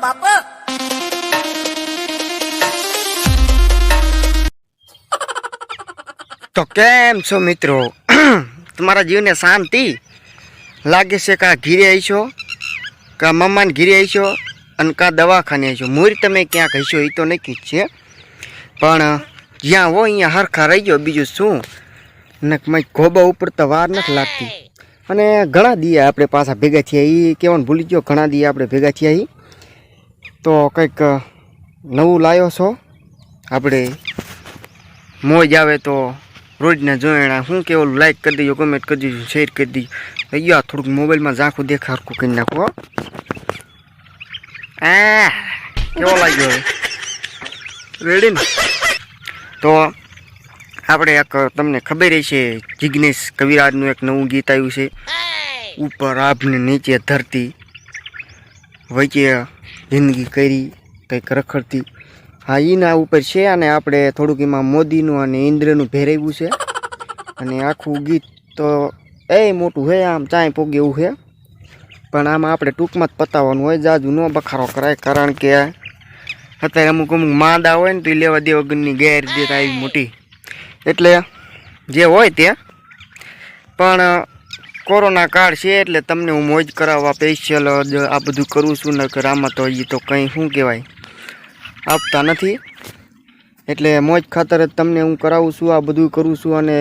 બાપ. તો કેમ છો મિત્રો? તમારા જીવને શાંતિ લાગે છે કા ઘીરે આવીશો કા મમ્માને ઘીરે આવીશો અને કા દવાખાને આવીશો મૂર તમે ક્યાંક હશો એ તો નક્કી જ છે. પણ જ્યાં હોય અહીંયા હરખા રહી ગયો બીજું શું? ને ગોબા ઉપર તો વાર નથી લાગતી. અને ઘણા દિયા આપણે પાછા ભેગા થયા એ કહેવાનું ભૂલી ગયો ઘણા દિયા આપણે ભેગા થયા ઈ. તો કંઈક નવું લાવ્યો છો? આપણે મોજ આવે તો રોજના જોયણા. શું કે ઓલું લાઈક કરી દીજો કમેન્ટ કરી દીજો શેર કરી દેજો. અહીંયા થોડુંક મોબાઈલમાં ઝાંખું દેખા, હરખું કરી નાખો. આ કેવો લાગ્યો રેડી ને? તો આપણે એક તમને ખબર છે જિગ્નેશ કવિરાજનું એક નવું ગીત આવ્યું છે. ઉપર આભને નીચે ધરતી, વચ્ચે જિંદગી કરી, કંઈક રખડતી. હા એના ઉપર છે અને આપણે થોડુંક એમાં મોદીનું અને ઇન્દ્રનું ભેરાવ્યું છે. અને આખું ગીત તો એ મોટું છે આમ ચાય પોગે એવું છે પણ આમાં આપણે ટૂંકમાં જ પતાવવાનું હોય, જાજુ ન બખારો કરાય, કારણ કે અત્યારે અમુક અમુક માંદા હોય ને તો એ લેવા દેવા વગરની ગેરરીત આવી મોટી. એટલે જે હોય તે. પણ કોરોના કાળ છે એટલે તમને હું મોજ કરાવવા સ્પેશિયલ આ બધું કરું છું ને આમાં તો એ તો કંઈ શું કહેવાય? આપતા નથી. એટલે મોજ ખાતર જ તમને હું કરાવું છું, આ બધું કરું છું અને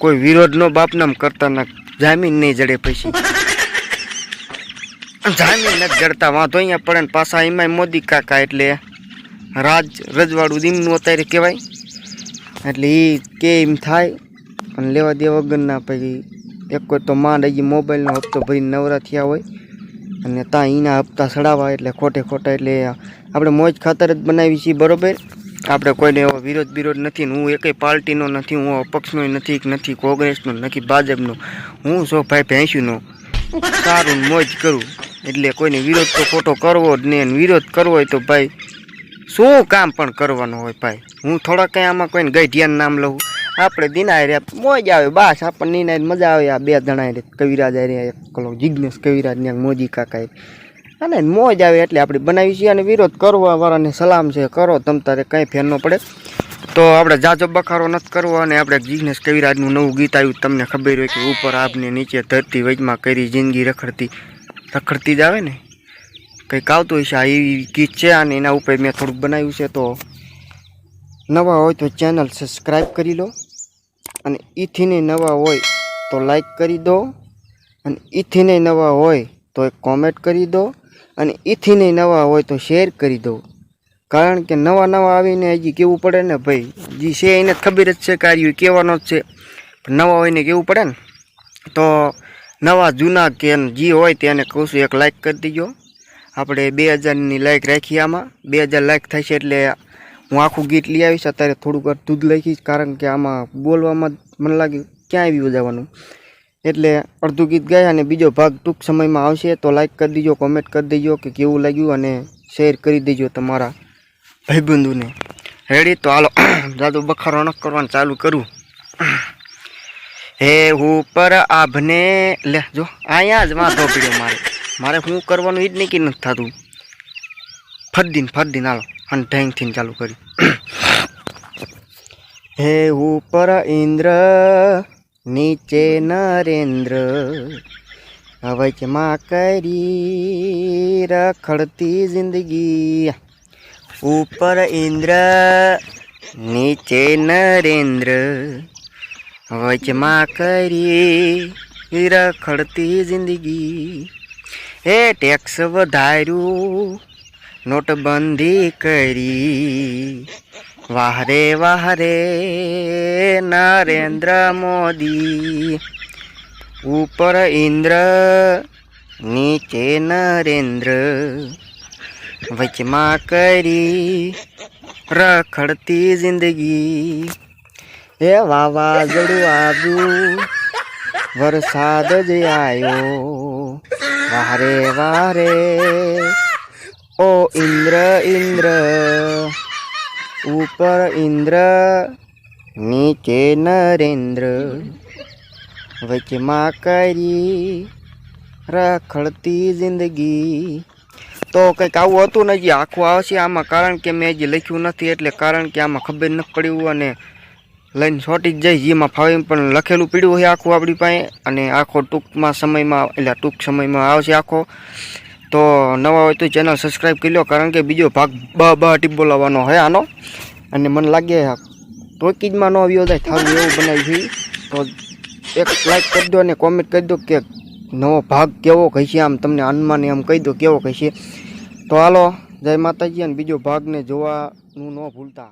કોઈ વિરોધનો બાપનામ કરતા ના જામીન નહીં જડે પછી. જામીન નથી જડતા, વાંધો અહીંયા પડે ને પાછા એમાંય મોદી કાકા એટલે રાજ રજવાડું દીમનું અત્યારે કહેવાય. એટલે એ કે એમ થાય અને લેવા દેવા વગરના પછી એક કોઈ તો માંડ હજી મોબાઈલનો હપ્તો ભરીને નવરા થયા હોય અને ત્યાં એના હપ્તા સડાવા એટલે ખોટે ખોટા એટલે આપણે મોજ ખાતર જ બનાવી છીએ, બરાબર? આપણે કોઈને એવો વિરોધ વિરોધ નથી હું એકય પાર્ટીનો નથી, હું અપક્ષનો નથી નથી, કોંગ્રેસનો નથી, ભાજપનો. હું સો ભાઈ ભેંસુનો સારું મોજ કરું. એટલે કોઈને વિરોધ તો ખોટો કરવો જ નહીં વિરોધ કરવો હોય તો ભાઈ શું કામ પણ કરવાનું હોય ભાઈ? હું થોડા કંઈ આમાં કોઈને ગઈ ધ્યાન નામ લઉં. આપણે દિનાય રે મોજ આવે, બસ, આપણને નિનાય મજા આવે. આ બે જણા રે કવિરાજ રે કલો જિજ્ઞેશ કવિરાજ ને મોદી કાકા અને મોજ આવે એટલે આપણે બનાવી છીએ અને વિરોધ કરવા વાળાને સલામ છે. કરો, તમ તારે કંઈ ફેર ન પડે. તો આપણે જાજો બખારો નથી કરવો અને આપણે જિગ્નેશ કવિરાજનું નવું ગીત આવ્યું તમને ખબર હોય કે ઉપર આપને નીચે ધરતી વચમાં કરી જિંદગી રખડતી. રખડતી જ આવે ને? કંઈક આવતું હશે આ એવી ગીત છે અને એના ઉપર મેં થોડુંક બનાવ્યું છે. તો નવા હોય તો ચેનલ સબસ્ક્રાઈબ કરી લો. અને ઈથીને નવા હોય તો લાઈક કરી દો. અને ઈથીને નવા હોય તો એક કોમેન્ટ કરી દો. અને ઈથીને નવા હોય તો શેર કરી દો. કારણ કે નવા નવા આવીને હજી કેવું પડે ને ભાઈ? જે છે એને ખબર જ છે કાર્ય કહેવાનો જ છે. નવા હોયને કેવું પડે ને? તો નવા જૂના કે જે હોય તેને કહું છું એક લાઈક કરી દીજો. આપણે બે હજારની લાઈક રાખી આમાં. બે હજાર લાઈક થશે એટલે હું આખું ગીત લઈ આવીશ, અત્યારે થોડુંક દૂધ લખીશ કારણ કે આમાં બોલવામાં મને લાગે ક્યાં આવી જવાનું એટલે અડધું ગીત ગયા અને બીજો ભાગ ટૂંક સમયમાં આવશે, તો લાઈક કરી દીજો કોમેન્ટ કરી દેજો કે કેવું લાગ્યું અને શેર કરી દેજો તમારા ભાઈબંધુને. રેડી તો હાલો, જાદુ બખારો ન કરવાનું, ચાલુ કરું. હે ઉપર આભને લે, જો, અહીંયા જ વાંધો પીડ્યો મારે. મારે શું કરવાનું એ જ નહીં કે નથી થતું. ફરદીન ફરદીન, હાલો. અને ઢેંગથી ચાલુ કર્યું. હે ઉપર ઇન્દ્ર, નીચે નરેન્દ્ર અવચમાં કરી રખડતી જિંદગી. ઉપર ઇન્દ્ર, નીચે નરેન્દ્ર વચમાં કરી રખડતી જિંદગી. એ ટેક્સ વધાર્યું નોટબંધી કરી. વાહરે વાહરે, નરેન્દ્ર મોદી. ઉપર ઇન્દ્ર, નીચે નરેન્દ્ર. વચમાં કરી રખડતી જિંદગી. એ વાવાઝોડું આવ્યું વરસાદ જ આવ્યો વારે વારે ઓ ઇન્દ્ર ઇન્દ્ર. ઉપર ઇન્દ્ર, નીચે નરેન્દ્ર. વચમાં કરી રખડતી જિંદગી. તો કંઈક આવું હતું ને હજી આખું આવશે આમાં, કારણ કે મેં હજી લખ્યું નથી એટલે કારણ કે આમાં ખબર ન પડ્યું અને લઈને છોટી જ જાય જેમાં ફાવી પણ લખેલું પીડ્યું હોય આખું આપણી પાસે અને આખો ટૂંકમાં સમયમાં, એટલે ટૂંક સમયમાં આવશે આખો. તો નવા હોય તો ચેનલ સબસ્ક્રાઈબ કરી લો, કારણ કે બીજો ભાગ બ બ ટીપ બોલાવવાનો હોય આનો. અને મને લાગે ટોકીજમાં ન આવ્યો થાય થાવ એવું બનાવી તો એક લાઈક કરી દો અને કોમેન્ટ કરી દો કે નવો ભાગ કેવો કહીશે આમ, તમને અનુમાન એમ કહી દો કેવો કહીશે. તો હાલો, જય માતાજી અને બીજો ભાગને જોવાનું ન ભૂલતા.